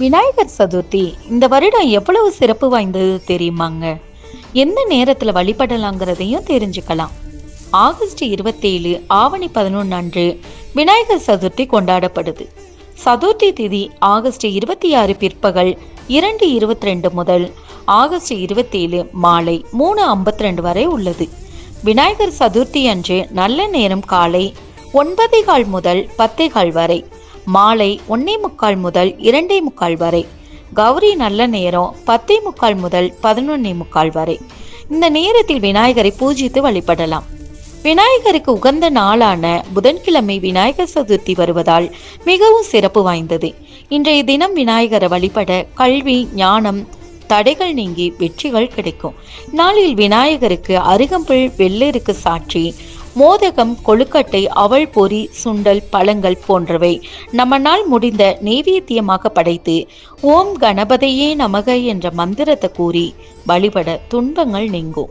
விநாயகர் சதுர்த்தி இந்த வருடம் எவ்வளவு சிறப்பு வாய்ந்தது தெரியுமாங்க? எந்த நேரத்தில் வழிபடலாங்கிறதையும் தெரிஞ்சுக்கலாம். ஆகஸ்ட் இருபத்தேழு ஆவணி பதினொன்று அன்று விநாயகர் சதுர்த்தி கொண்டாடப்படுது. சதுர்த்தி திதி ஆகஸ்ட் இருபத்தி ஆறு பிற்பகல் இரண்டு இருபத்தி ரெண்டு முதல் ஆகஸ்ட் இருபத்தேழு மாலை மூணு ஐம்பத்தி ரெண்டு வரை உள்ளது. விநாயகர் சதுர்த்தி அன்று நல்ல நேரம் காலை ஒன்பதே கால் முதல் பத்தே கால் வரை மாலை ஒன்னே முக்கால் முதல் இரண்டே முக்கால் வரை. கௌரி நல்ல நேரம் பத்தே முக்கால் முதல் பதினொன்னே முக்கால் வரை. இந்த நேரத்தில் விநாயகரை பூஜித்து வழிபடலாம். விநாயகருக்கு உகந்த நாளான புதன்கிழமை விநாயகர் சதுர்த்தி வருவதால் மிகவும் சிறப்பு வாய்ந்தது. இன்றைய தினம் விநாயகரை வழிபட கல்வி ஞானம் தடைகள் நீங்கி வெற்றிகள் கிடைக்கும். நாளில் விநாயகருக்கு அருகம்புல் வெள்ளருக்கு சாட்சி மோதகம் கொழுக்கட்டை அவள் பொறி சுண்டல் பழங்கள் போன்றவை நம்மனால் முடிந்த நெய்வேத்தியமாக படைத்து ஓம் கணபதையே நமக என்ற மந்திரத்தை கூறி வழிபட துன்பங்கள் நீங்கும்.